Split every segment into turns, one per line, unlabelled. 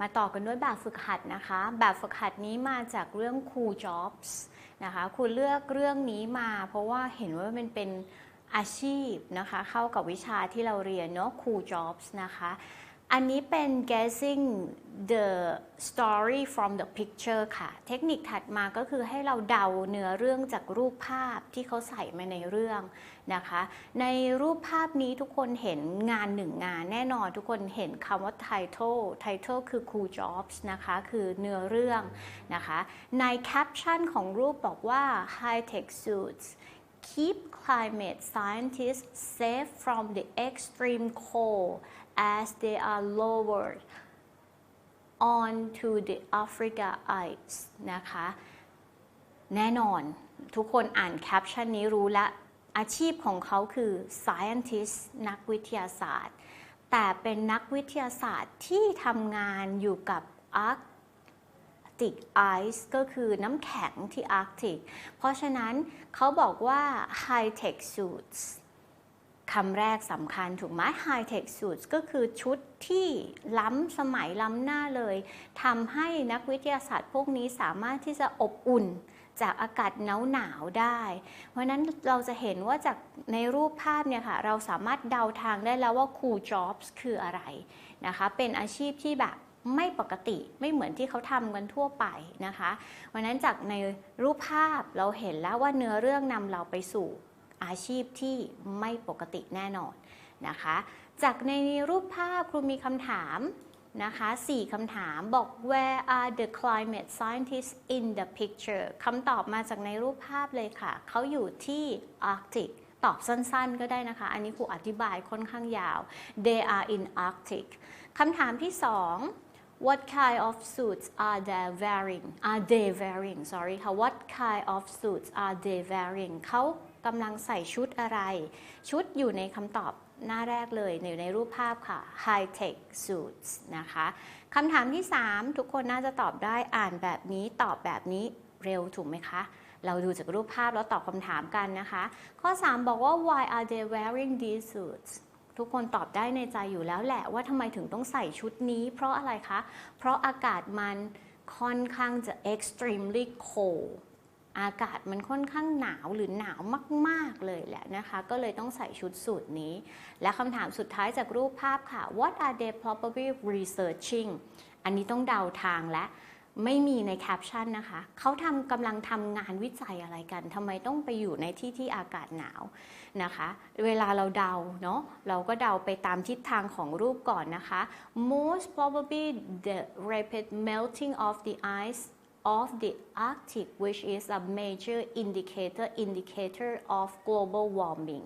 มาต่อกันด้วยแบบฝึกหัดนะคะ แบบฝึกหัดนี้มาจากเรื่อง Cool Jobs นะคะคุณเลือกเรื่องนี้มาเพราะว่าเห็นว่ามันเป็นอาชีพนะคะ เข้ากับวิชาที่เราเรียนเนาะ Cool Jobs นะคะ อันนี้เป็น guessing the story from the picture ค่ะ เทคนิคถัดมาก็คือให้เราเดาเนื้อเรื่องจากรูปภาพที่เขาใส่มาในเรื่องนะคะ ในรูปภาพนี้ทุกคนเห็นงานหนึ่งงานแน่นอนทุกคนเห็นคำว่า title title คือ cool jobs นะคะ คือเนื้อเรื่องนะคะ ใน caption ของรูปบอกว่า high tech suits keep climate scientists safe from the extreme cold as they are lowered onto the Africa ice นะคะ แน่นอนทุกคนอ่านแคปชั่นนี้รู้ละอาชีพของเขาคือ scientist นักวิทยาศาสตร์ แต่เป็นนักวิทยาศาสตร์ที่ทำงานอยู่กับ Arctic Ice ก็คือน้ำแข็งที่ Arctic เพราะฉะนั้นเขาบอกว่า high tech suits คำแรกสำคัญถูกไหม High Tech Suits ก็คือชุดที่ล้ำสมัยล้ำหน้าเลยทำให้นักวิทยาศาสตร์พวกนี้สามารถที่จะอบอุ่นจากอากาศหนาวหนาวได้ เพราะนั้นเราจะเห็นว่าจากในรูปภาพเนี่ยค่ะ เราสามารถเดาทางได้แล้วว่า Cool Jobs คืออะไรนะคะ เป็นอาชีพที่แบบ ไม่ปกติไม่เหมือนที่เขาทำกันทั่วไปนะคะเพราะนั้นจากในรูปภาพเราเห็นแล้วว่าเนื้อเรื่องนำเราไปสู่อาชีพที่ไม่ปกติแน่นอนนะคะ จากในรูปภาพครูมีคำถามนะคะ4คำถามบอก where are the climate scientists in the picture คำตอบมาจากในรูปภาพเลยค่ะ เขาอยู่ที่ Arctic ตอบสั้นๆ ก็ได้นะคะ อันนี้ครูอธิบายค่อนข้างยาว they are in Arctic คำถามที่ 2 what kind of suits are they wearing are they wearing sorry ค่ะ what kind of suits are they wearing เขากำลังใส่ชุดอะไร ชุดอยู่ในคำตอบหน้าแรกเลยอยู่ในรูปภาพค่ะ high tech suits นะคะคำถามที่ 3 ทุกคนน่าจะตอบได้อ่านแบบนี้ตอบแบบนี้เร็วถูกไหมคะ เราดูจากรูปภาพแล้วตอบคำถามกันนะคะ ข้อ 3 บอกว่า why are they wearing these suits ทุกคนตอบได้ในใจอยู่แล้วแหละว่าทำไมถึงต้องใส่ชุดนี้ เพราะอะไรคะ เพราะอากาศมันค่อนข้างจะ extremely cold อากาศมันค่อนข้างหนาวหรือหนาวมาก ๆ เลยแหละนะคะ ก็เลยต้องใส่ชุดสูทนี้ และคำถามสุดท้ายจากรูปภาพค่ะ What are they probably researching อันนี้ต้องเดาทางและ ไม่มีในแคปชั่นนะคะ เขาทำกำลังทำงานวิจัยอะไรกันทำไมต้องไปอยู่ในที่ที่อากาศหนาวนะคะ เวลาเราเดาเนาะเราก็เดาไปตามทิศทางของรูปก่อนนะคะ most probably the rapid melting of the ice of the Arctic which is a major indicator indicator of global warming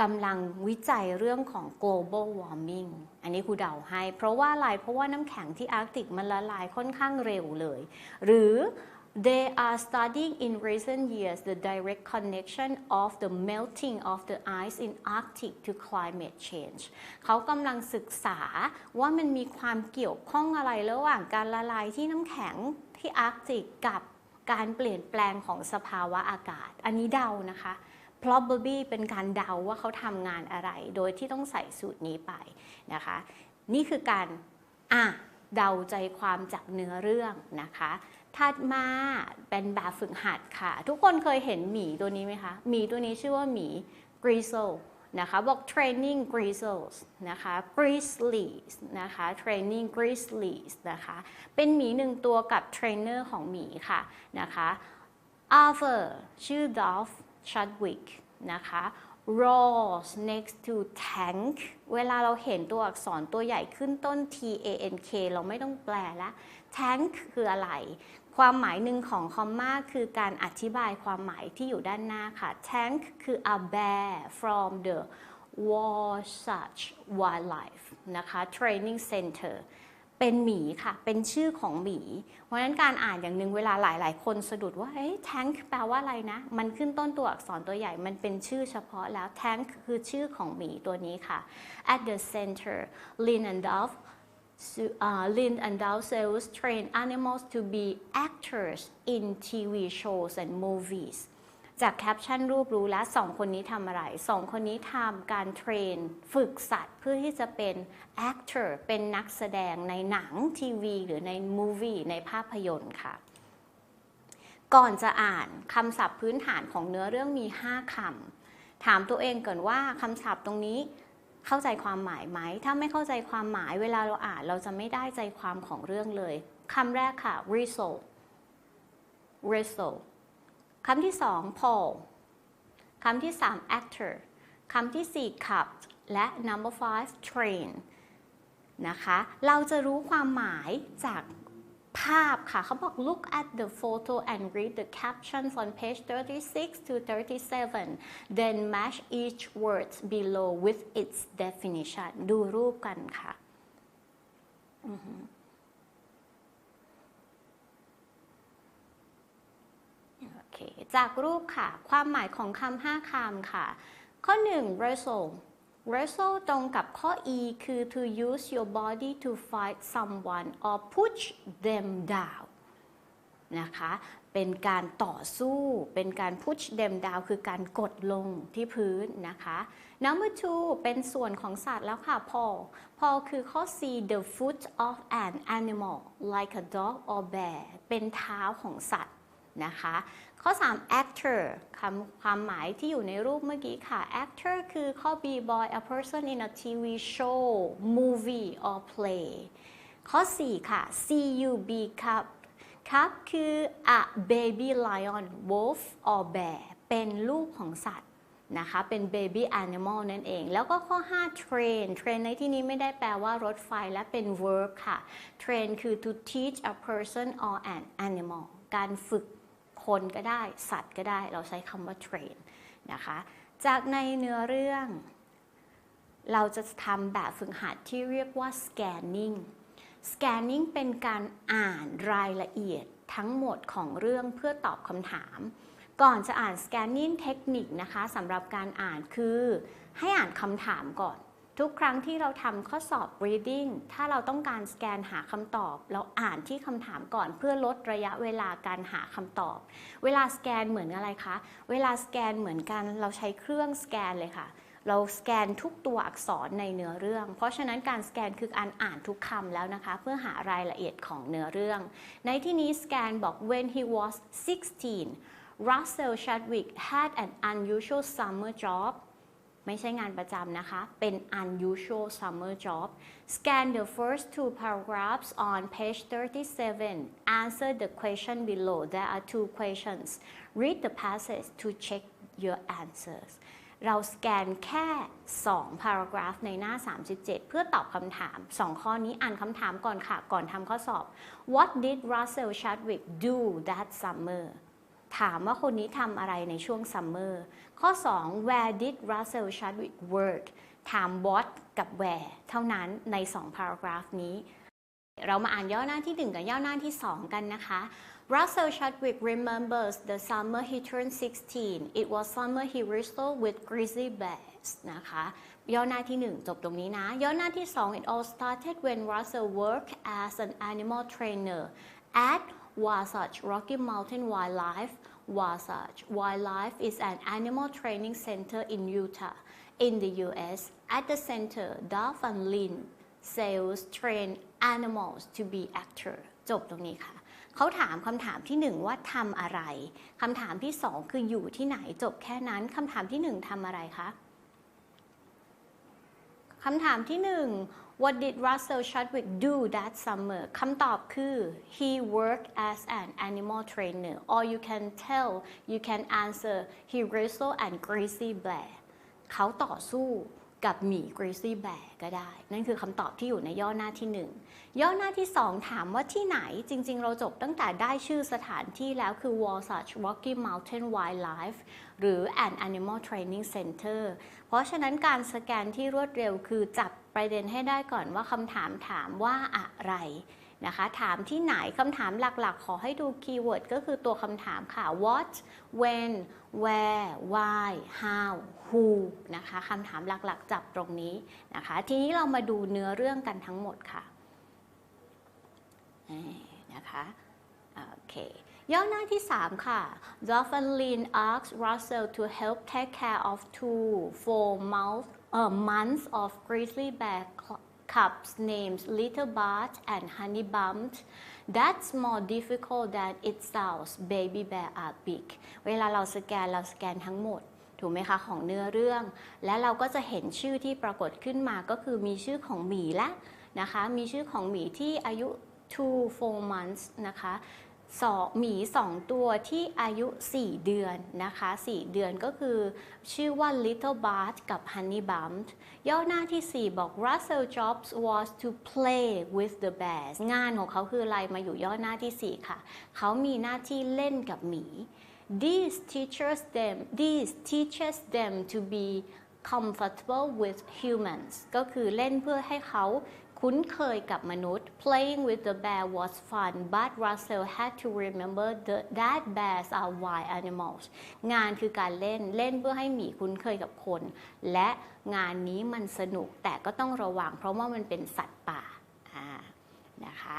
กำลังวิจัยเรื่องของ global warming อันนี้ครูเดาให้ เพราะว่าอะไร เพราะว่าน้ำแข็งที่อาร์กติกมันละลายค่อนข้างเร็วเลย หรือ they are studying in recent years the direct connection of the melting of the ice in Arctic to climate change เขากำลังศึกษาว่ามันมีความเกี่ยวข้องอะไรระหว่างการละลายที่น้ำแข็งที่อาร์กติกกับการเปลี่ยนแปลงของสภาวะอากาศ อันนี้เดานะคะ probably เป็นการเดาว่าเขาทำงานอะไร โดยที่ต้องใส่สูตรนี้ไปนะคะ นี่คือการอะเดาใจความจากเนื้อเรื่องนะคะถัดมาเป็นแบบฝึกหัดค่ะ ทุกคนเคยเห็นหมีตัวนี้ไหมคะ หมีตัวนี้ชื่อว่าหมี grizzle นะคะบอก training grizzles นะคะ grizzlies นะคะ training grizzlies นะคะเป็นหมีหนึ่งตัวกับเทรนเนอร์ของหมีค่ะนะคะ Arthur ชื่อ Dolph Chadwick นะคะ rose next to tank เวลาเราเห็นตัวอักษรตัวใหญ่ขึ้นต้น T A N K เราไม่ต้องแปลละ tank คืออะไร ความหมายหนึ่งของคอมมาคือการอธิบายความหมายที่อยู่ด้านหน้าค่ะ tank คือ a bear from the Wasatch Wildlife นะคะ Training Center เป็นหมีค่ะ เป็นชื่อของหมี เพราะฉะนั้นการอ่านอย่างหนึ่งเวลาหลาย ๆ คนสะดุดว่าเอ้แทงแปลว่าอะไรนะ มันขึ้นต้นตัวอักษรตัวใหญ่ มันเป็นชื่อเฉพาะแล้วแทงคือชื่อของหมีตัวนี้ค่ะ at the center Lin and Dove uh, Lin and Dove sales train animals to be actors in TV shows and movies จากแคปชั่นรูปรู้แล้วสองคนนี้ทำอะไรสองคนนี้ทำการเทรน ฝึกสัตว์เพื่อที่จะเป็น actor เป็นนักแสดงในหนังทีวี หรือในมูวี่ในภาพยนตร์ค่ะ ก่อนจะอ่านคำศัพท์พื้นฐานของเนื้อเรื่องมี 5คำถามตัวเองก่อนว่าคำศัพท์ตรงนี้เข้าใจความหมายไหม ถ้าไม่เข้าใจความหมายเวลาเราอ่านเราจะไม่ได้ใจความของเรื่องเลยคำแรกค่ะ result result คำที่สอง Paul คำที่สาม actor คำที่สี่ cup และ number five train นะคะ เราจะรู้ความหมายจากภาพค่ะ เขาบอก look at the photo and read the captions on page 36 to 37 then match each word below with its definition ดูรูปกันค่ะโอเค จากรูปค่ะ ความหมายของคำห้าคำค่ะ ข้อ 1 wrestle wrestle ตรงกับข้อ e คือ to use your body to fight someone or push them down นะคะ เป็นการต่อสู้ เป็นการ push them down คือการกดลงที่พื้นนะคะ number two เป็นส่วนของสัตว์แล้วค่ะ paw paw คือข้อ c the foot of an animal like a dog or bear เป็นเท้าของสัตว์ นะคะ ข้อ 3 actor คำความหมายที่อยู่ในรูปเมื่อกี้ค่ะ actor คือข้อ b boy a person in a TV show movie or play ข้อ 4 ค่ะ cub cup cup คือ a baby lion wolf or bear เป็นลูกของสัตว์นะคะ เป็น baby animal นั่นเอง แล้วก็ข้อ 5 train train ในที่นี้ไม่ได้แปลว่ารถไฟและเป็น verb ค่ะ train คือ to teach a person or an animal การฝึก คนก็ได้ สัตว์ก็ได้ เราใช้คำว่า train นะคะ จากในเนื้อเรื่อง เราจะทำแบบฝึกหัดที่เรียกว่า scanning scanning เป็นการอ่านรายละเอียดทั้งหมดของเรื่องเพื่อตอบคำถาม ก่อนจะอ่าน scanning เทคนิคนะคะสำหรับการอ่านคือ ให้อ่านคำถามก่อน ทุกครั้งที่เราทำข้อสอบ reading ถ้าเราต้องการสแกนหาคำตอบ เราอ่านที่คำถามก่อนเพื่อลดระยะเวลาการหาคำตอบ เวลาสแกนเหมือนอะไรคะ เวลาสแกนเหมือนกันเราใช้เครื่องสแกนเลยค่ะ เราสแกนทุกตัวอักษรในเนื้อเรื่อง เพราะฉะนั้นการสแกนคือการอ่านทุกคำแล้วนะคะ เพื่อหารายละเอียดของเนื้อเรื่อง ในที่นี้สแกนบอก when he was 16 Russell Chadwick had an unusual summer job ไม่ใช่งานประจำนะคะ เป็น unusual summer job scan the first two paragraphs on page 37 answer the question below there are two questions read the passage to check your answers เราสแกนแค่2 paragraph ในหน้า 37 เพื่อตอบคำถาม 2 ข้อนี้อ่านคำถามก่อนค่ะ ก่อนทำข้อสอบ What did Russell Chadwick do that summer ถามว่าคนนี้ทำอะไรในช่วงซัมเมอร์ข้อ 2 where did Russell Chadwick work ถาม what กับ where เท่านั้นใน 2 paragraph นี้ เรามาอ่านย่อหน้าที่ 1 กับย่อหน้าที่ 2 กันนะคะ Russell Chadwick remembers the summer he turned 16 it was summer he wrestled with grizzly bears นะคะ ย่อหน้าที่ 1 จบตรงนี้นะ ย่อหน้าที่ 2 it all started when Russell worked as an animal trainer at Wasatch Rocky Mountain Wildlife Wasatch Wildlife is an animal training center in Utah in the US at the center Dolph and Lynn sales train animals to be actor จบตรงนี้ค่ะ เขาถามคำถามที่ 1 ว่าทำอะไร คำถามที่ 2 คืออยู่ที่ไหนจบแค่นั้น คำถามที่ 1ทำอะไรคะ คำถามที่ 1 What did Russell Chadwick do that summer คำตอบคือ he worked as an animal trainer or you can tell you can answer he wrestled and grizzly bear เขาต่อสู้ กับหมี grizzly bear ก็ได้ นั่นคือคำตอบที่อยู่ในย่อหน้าที่ 1 ย่อหน้าที่ 2 ถามว่าที่ไหนจริง ๆ เราจบตั้งแต่ได้ชื่อสถานที่แล้วคือ Wasatch Rocky Mountain Wildlife หรือ an Animal Training Center เพราะฉะนั้นการสแกนที่รวดเร็วคือจับประเด็นให้ได้ก่อนว่าคำถามถามว่าอะไรนะคะถามที่ไหนคำถามหลักๆ ขอให้ดูคีย์เวิร์ดก็คือตัวคำถามค่ะ what when where why how who นะคะคำถามหลักๆ จับตรงนี้นะคะ ทีนี้เรามาดูเนื้อเรื่องกันทั้งหมดค่ะนะคะโอเคย่อหน้าที่ 3 ค่ะ Dolphin asks Russell to help take care of two four months, uh, months of grizzly bear cups named Little Bart and Honey Bump That's more difficult than it sounds baby bear are big เวลาเราสแกนเราสแกนทั้งหมด ถูกไหมคะของเนื้อเรื่อง และเราก็จะเห็นชื่อที่ปรากฏขึ้นมาก็คือมีชื่อของหมีละนะคะ มีชื่อของหมีที่อายุ two four months นะคะ สองหมี 2 ตัวที่อายุ 4 เดือนนะคะ 4 เดือนก็คือชื่อว่า Little Bart กับ Honey Bump ย่อหน้าที่ 4 บอก Russell Jobs was to play with the bears งานของเขาคืออะไรมาอยู่ย่อหน้าที่ 4 ค่ะ เขามีหน้าที่เล่นกับหมี This teaches them this teaches them to be comfortable with humans ก็คือเล่นเพื่อให้เขาคุ้นเคยกับมนุษย์ Playing with the bear was fun but Russell had to remember the, that bears are wild animals งานคือการเล่นเล่นเพื่อให้หมีคุ้นเคยกับคน และงานนี้มันสนุกแต่ก็ต้องระวังเพราะว่ามันเป็นสัตว์ป่าอ่านะคะ